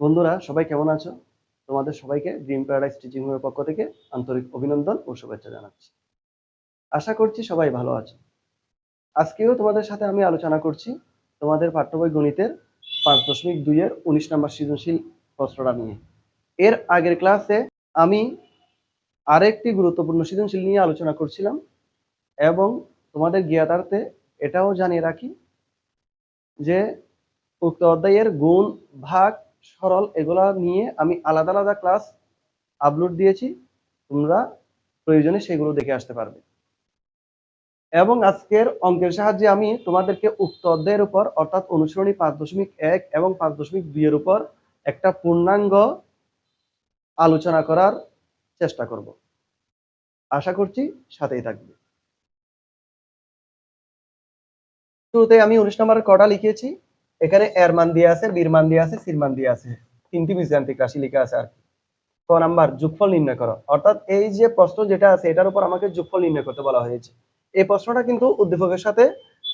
বন্ধুরা, সবাই কেমন আছো? তোমাদের সবাইকে ড্রিম প্যারাডাইস টিচিং রুমের পক্ষ থেকে আন্তরিক অভিনন্দন ও শুভেচ্ছা জানাচ্ছি। আশা করছি সবাই ভালো আছো। আজকেও তোমাদের সাথে আমি আলোচনা করছি তোমাদের পাঠ্যবই গণিতের পাঁচ দশমিক দুইয়ের উনিশ নম্বর সৃজনশীল প্রশ্নটা নিয়ে। এর আগের ক্লাসে আমি আরেকটি গুরুত্বপূর্ণ সৃজনশীল নিয়ে আলোচনা করছিলাম এবং তোমাদের জ্ঞাতার্থে এটাও জানিয়ে রাখি যে উক্ত অধ্যায়ের গুণ ভাগ সরল এগুলা নিয়ে আমি আলাদা আলাদা ক্লাস আপলোড দিয়েছি, তোমরা প্রয়োজনে সেগুলো দেখে আসতে পারবে। এবং আজকের অঙ্কের সাহায্যে আমি তোমাদেরকে উক্ত অধ্যায়ের উপর অর্থাৎ অনুসরণী পাঁচ দশমিক এক এবং পাঁচ দশমিক দুইয়ের উপর একটা পূর্ণাঙ্গ আলোচনা করার চেষ্টা করব। আশা করছি সাথেই থাকবে। শুরুতে আমি উনিশ নম্বরের কটা লিখেছি? এখানে এর মান দিয়ে আছে, বীর মান দিয়ে আছে, সির মান দিয়ে আছে। তিনটি বীজগান্তিক রাশি লেখা আছে আর কি। ক নাম্বার, যোগফল নির্ণয় করো। অর্থাৎ এই যে প্রশ্ন যেটা আছে, এটার উপর আমাকে যোগফল নির্ণয় করতে বলা হয়েছে। এই প্রশ্নটা কিন্তু উদ্দীপকের সাথে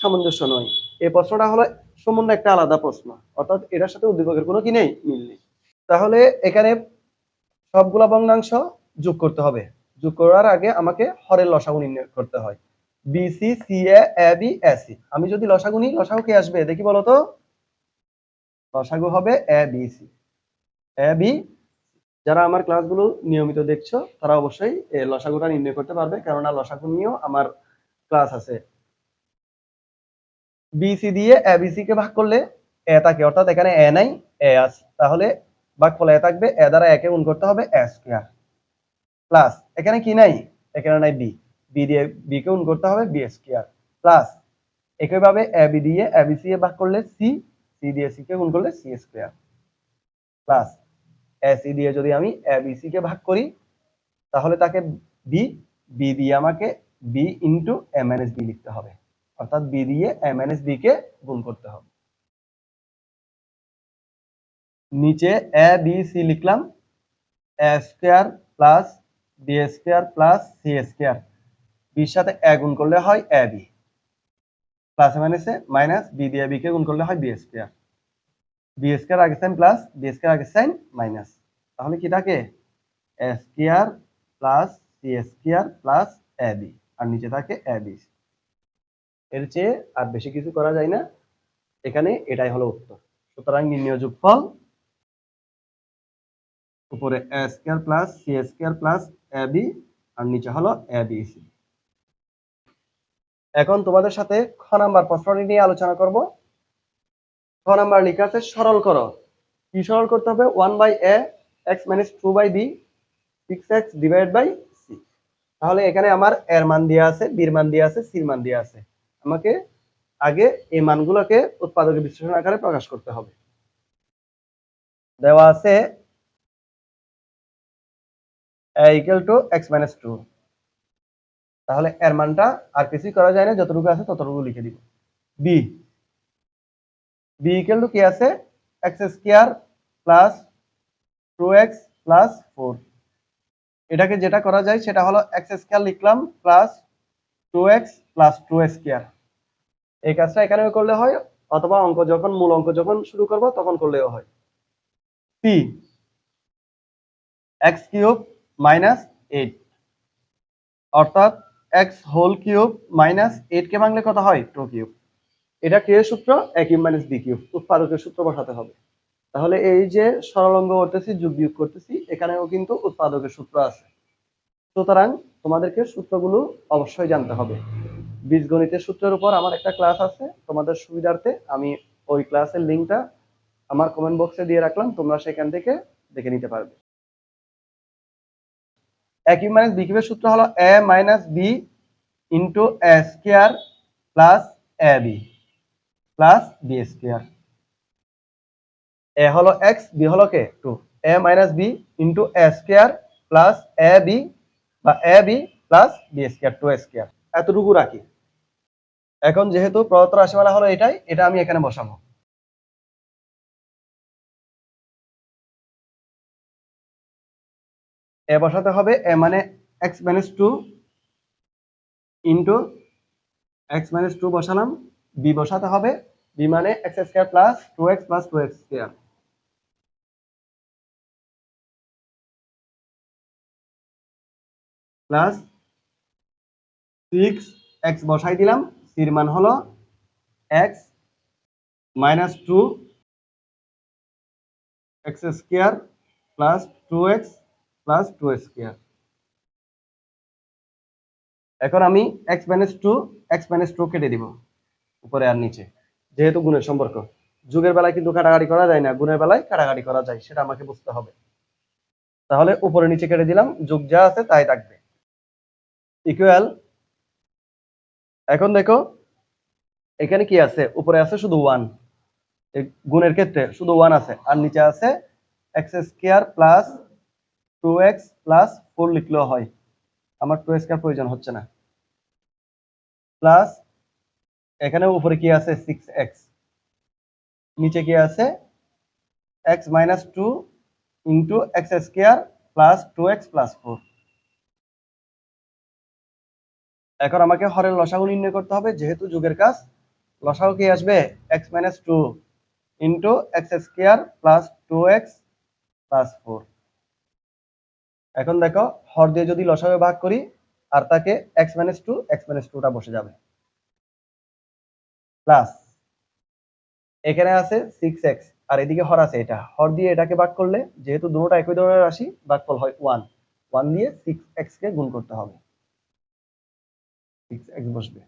সামঞ্জস্য নয়। এই প্রশ্নটা হলো সম্পূর্ণ একটা আলাদা প্রশ্ন। অর্থাৎ এটার সাথে উদ্দীপকের কোনো কি নেই? মিল নেই। তাহলে এখানে সবগুলা ভগ্নাংশ যোগ করতে হবে। যোগ করার আগে আমাকে হরের লসাগু নির্ণয় করতে হয়। BC C A B AC আমি যদি লসাগু নিই, লসাগু কে আসবে? দেখি বলো তো। লসাগু হবে A B C A B যারা আমার ক্লাসগুলো নিয়মিত দেখছ, তারা অবশ্যই এই লসাগুটা নির্ণয় করতে পারবে, কেননা লসাগু নিয়েও আমার ক্লাস আছে। বিসি দিয়ে এ বি সি কে ভাগ করলে এ থাকে, অর্থাৎ এখানে এ নাই এ আছে। তাহলে ভাগফল এ থাকবে এ দ্বারা একে গুণ করতে হবে এ স্কোয়ার প্লাস এখানে কি নাই? এখানে নাই বি বি দিয়ে বি কে গুণ করতে হবে বি স্কোয়ার প্লাস একইভাবে এ বি দিয়ে এ বি সি এ ভাগ করলে সি সি দিয়ে সি কে গুণ করলে C square plus A C দিয়ে যদি আমি এ বি সি কে ভাগ করি, তাহলে তাকে বি বি দিয়ে আমাকে B into M N S B লিখতে হবে। অর্থাৎ বি দিয়ে এম এন এস বি কে গুণ করতে হবে। নিচে এ বি সি লিখলাম A square plus B square plus C square বির সাথে এ গুণ করলে হয় এ বি প্লাস মাইনাসে মাইনাস বি দিয়ে বি কে গুণ করলে হয় বি স্কোয়ার বি স্কোয়ার আগে সাইন প্লাস বি স্কোয়ার আগে সাইন মাইনাস তাহলে কি থাকে? Square plus C square plus A B আর নিচে থাকে এ বি এর চেয়ে আর বেশি কিছু করা যায় না। এখানে এটাই হলো উত্তর। সুতরাং নির্ণয় যোগফল উপরে A square plus C square plus A B আর নিচে হলো এ বি সি এখন তোমাদের সাথে খ নাম্বার প্রশ্নটি নিয়ে আলোচনা করব। খ নাম্বার লেখা আছে, সরল করো। কি সরল করতে হবে? One by A, X minus two by B, six X divide by C তাহলে এখানে আমার এর মান দেওয়া আছে, বির মান দেওয়া আছে, সির মান দেওয়া আছে। আমাকে আগে এই মানগুলোকে উৎপাদকের বিশ্লেষণ আকারে প্রকাশ করতে হবে। দেওয়া আছে a equal to x minus 2 তাহলে এর মানটা আর কিছুই করা যায় না, যতটুকু আছে ততটুকু লিখে দিব। বি b equal to কি আছে, x square plus two X plus 4 এটাকে যেটা করা যায় সেটা হলো x স্কয়ার লিখলাম plus two X plus 2 square এই কাজটা এখানেও করলে হয়, অথবা অঙ্ক যখন, মূল অঙ্ক যখন শুরু করব তখন করলেও হয়। P X cube minus eight অর্থাৎ এক্স হোল কিউব মাইনাস কে ভাঙলে কত হয়? টু কিউব এটা কে সূত্র? A cube minus B cube উৎপাদকের সূত্র বসাতে হবে। তাহলে এই যে সরল অঙ্গ করতেছি, যোগ বিয়োগ করতেছি, এখানেও কিন্তু উৎপাদকের সূত্র আছে। সুতরাং তোমাদেরকে সূত্রগুলো অবশ্যই জানতে হবে। বীজগণিতের সূত্রের উপর আমার একটা ক্লাস আছে, তোমাদের সুবিধার্থে আমি ওই ক্লাসের লিঙ্কটা আমার কমেন্ট বক্সে দিয়ে রাখলাম, তোমরা সেখান থেকে দেখে নিতে পারবে। এ কিউব মাইনাস সূত্র হলো A minus B into A square plus A B plus B square A হলো এক্স বি হলো কে two A minus B into A square plus A B বা A B plus B square two square এতটুকু রাখি। এখন যেহেতু প্রদত্ত রাশিমালা হলো এটাই, এটা আমি এখানে বসাবো। এ বসাতে হবে, এ মানে X minus two into X minus two বসালাম বি বসাতে হবে বি মানে X square plus two X plus two X square plus six X বসাই দিলাম সির মান হলো X minus two X square plus two X plus two square এখন আমি X minus two X minus two কেটে দিব, উপরে আর নিচে। যেহেতু গুণের সম্পর্ক। যুগের বেলায় কিন্তু কাটাকাটি করা যায় না, গুণের বেলায় কাটাকাটি করা যায়, সেটা আমাকে বুঝতে হবে। তাহলে উপরে নিচে কেটে দিলাম, যুগ যা আছে তাই থাকবে। ইকুয়াল এখন দেখো, এখানে কি আছে? উপরে আছে শুধু ওয়ান গুণের ক্ষেত্রে শুধু ওয়ান আছে, আর নিচে আছে X square plus two X plus four লিখলেও হয়। আমার টু স্কোয়ার প্রয়োজন হচ্ছে না। প্লাস এখানে উপরে কি আছে? সিক্স এক্স নিচে কি আছে? X minus two into X square plus two X plus four এখন আমাকে হরের লসাগু নির্ণয় করতে হবে, যেহেতু যুগের কাজ। লসাগু কি আসবে? X minus two into X square plus two X plus four এখন দেখো, হর দিয়ে যদি লসাগু ভাগ করি, আর তাকে X minus two X minus টুটা বসে যাবে। প্লাস এখানে আছে সিক্স এক্স আর এদিকে হর আছে এটা। হর দিয়ে এটাকে ভাগ করলে, যেহেতু দুটোটা একই ধরনের রাশি, ভাগফল হয় ওয়ান ওয়ান দিয়ে সিক্স এক্স কে গুণ করতে হবে। সিক্স এক্স বসবে।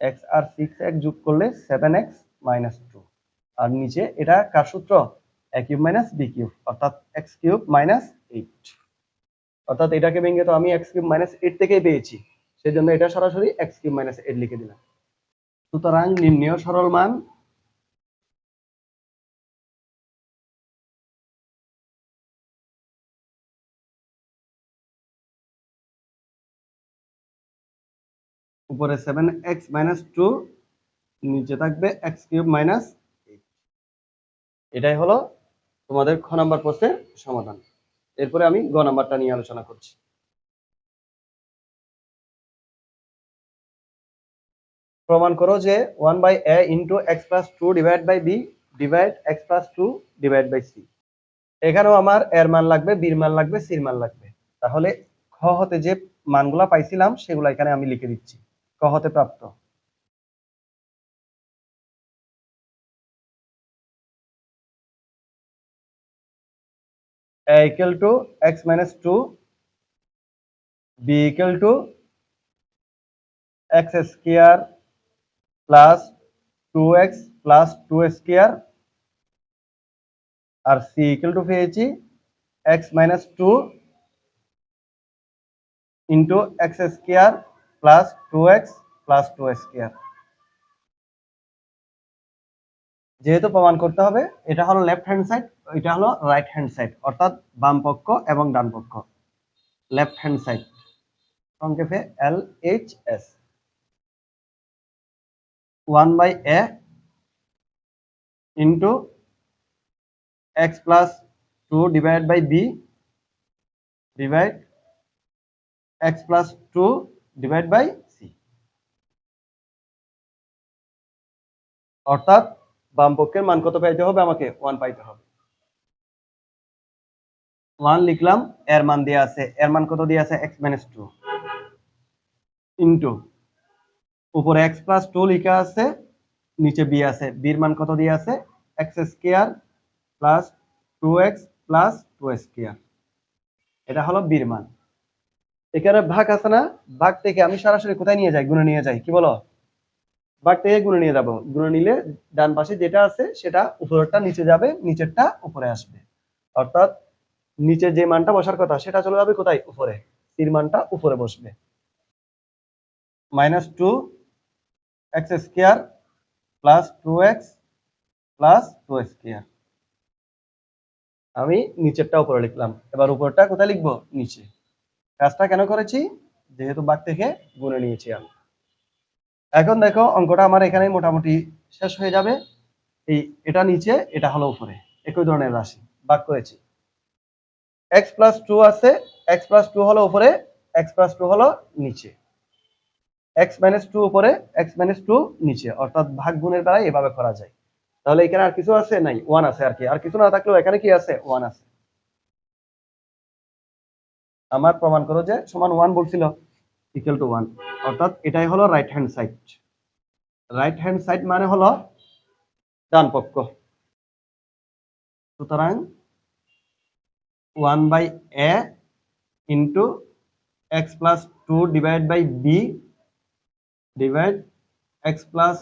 এক্স আর সিক্স এক্স যোগ করলে সেভেন এক্স মাইনাস টু আর নিচে এটা কার সূত্র? A cube minus B cube অর্থাৎ এক্স কিউব মাইনাস এইট অর্থাৎ এটাকে ভেঙে তো আমি এক্স কিউব মাইনাস এইট থেকেই পেয়েছি। সেই জন্য এটা সরাসরি এক্স কিউব মাইনাস এইট লিখে দিলাম। সুতরাং নিম্নীয় সরল মান উপরে সেভেন এক্স মাইনাস টু নিচে থাকবে এক্স কিউব মাইনাস এটাই হলো তোমাদের খ নাম্বার প্রশ্নের সমাধান। এরপরে আমি গ নাম্বারটা নিয়ে আলোচনা করছি। প্রমাণ করো যে one by A into X plus two divide by B divide X plus two divide by C এখানেও আমার এর মান লাগবে বির মান লাগবে সির মান লাগবে। তাহলে খ হতে যে মানগুলা পাইছিলাম, সেগুলো এখানে আমি লিখে দিচ্ছি। ক হতে প্রাপ্ত। a equal to x minus 2 b equal to x square plus 2x plus 2 square or c equal to phi x minus 2 into x square plus 2x plus 2 square. যেহেতু প্রমাণ করতে হবে, এটা হলো লেফট হ্যান্ড সাইড এটা হলো right hand side অর্থাৎ বাম পক্ষ এবং ডান পক্ষ। লেফট হ্যান্ড সাইড সংক্ষেপে L H S one by A into X plus two divide by B divide X plus two divide by C অর্থাৎ বাম পক্ষের মান কত পাইতে হবে? আমাকে ওয়ান পাইতে হবে। ওয়ান লিখলাম, এর মান দিয়ে আছে, এর মান কত দিয়ে আছে? এক্স মাইনাস টু ইন্টু উপরে এক্স প্লাস টু লিখা আছে, নিচে বি আছে বির মান কত দিয়ে আছে? X square plus two X plus two square এটা হলো বির মান। এখানে ভাগ আছে না? ভাগ থেকে আমি সরাসরি কোথায় নিয়ে যাই? গুণে নিয়ে যাই, কি বলো? ভাগ থেকে গুণে নিয়ে যাব। গুণে নিলে ডান পাশে যেটা আছে সেটা উপরেরটা নিচে যাবে, নিচেরটা উপরে আসবে। অর্থাৎ নিচে যে মানটা বসার কথা সেটা চলে যাবে কোথায়? উপরে। সির মানটা উপরে বসবে। Minus two X square plus two X plus two square. আমি নিচেরটা উপরে লিখলাম। এবার উপরটা কোথায় লিখব? নিচে। কাজটা কেন করেছি? যেহেতু বাঘ থেকে গুনে নিয়েছি আমি। এখন দেখো অঙ্কটা আমার এখানে মোটামুটি শেষ হয়ে যাবে। এই এটা নিচে, এটা হলো উপরে। একই ধরনের রাশি বাঘ করেছি এক্স প্লাস টু আছে এক্স প্লাস টু হলো উপরে এক্স প্লাস টু হলো নিচে। এক্স মাইনাস টু উপরে এক্স মাইনাস টু নিচে। অর্থাৎ ভাগ গুণের দ্বারা এভাবে করা যায়। তাহলে এখানে আর কিছু আছে? নাই ওয়ান আছে আর কি। আর কিছু না থাকলেও এখানে কি আছে? ওয়ান আছে। আমার প্রমাণ করো যে সমান ওয়ান বলছিল। ইকুয়াল টু ওয়ান অর্থাৎ এটাই হলো right hand side right hand side মানে হলো ডান পক্ষ। সুতরাং one by A into X plus two divide by B divide X plus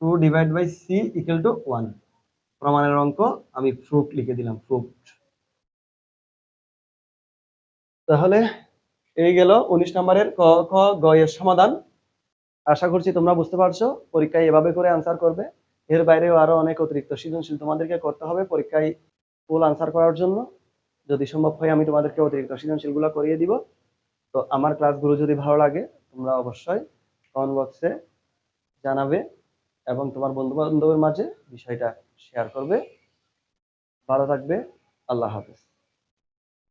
two divide by C equal to one প্রমাণের অঙ্ক আমি ফ্রুট লিখে দিলাম ফ্রুট তাহলে এই গেল উনিশ নম্বরের ক, খ, গ এর সমাধান। আশা করছি তোমরা বুঝতে পারছ, পরীক্ষায় এভাবে করে আনসার করবে। এর বাইরেও আরও অনেক অতিরিক্ত সৃজনশীল তোমাদেরকে করতে হবে পরীক্ষায় ফুল আনসার করার জন্য। যদি সম্ভব হয় আমি তোমাদেরকে অতিরিক্ত সৃজনশীলগুলো করিয়ে দিব। তো আমার ক্লাসগুলো যদি ভালো লাগে, তোমরা অবশ্যই কমেন্ট বক্সে জানাবে এবং তোমার বন্ধু বান্ধবের মাঝে বিষয়টা শেয়ার করবে। ভালো থাকবে, আল্লাহ হাফেজ।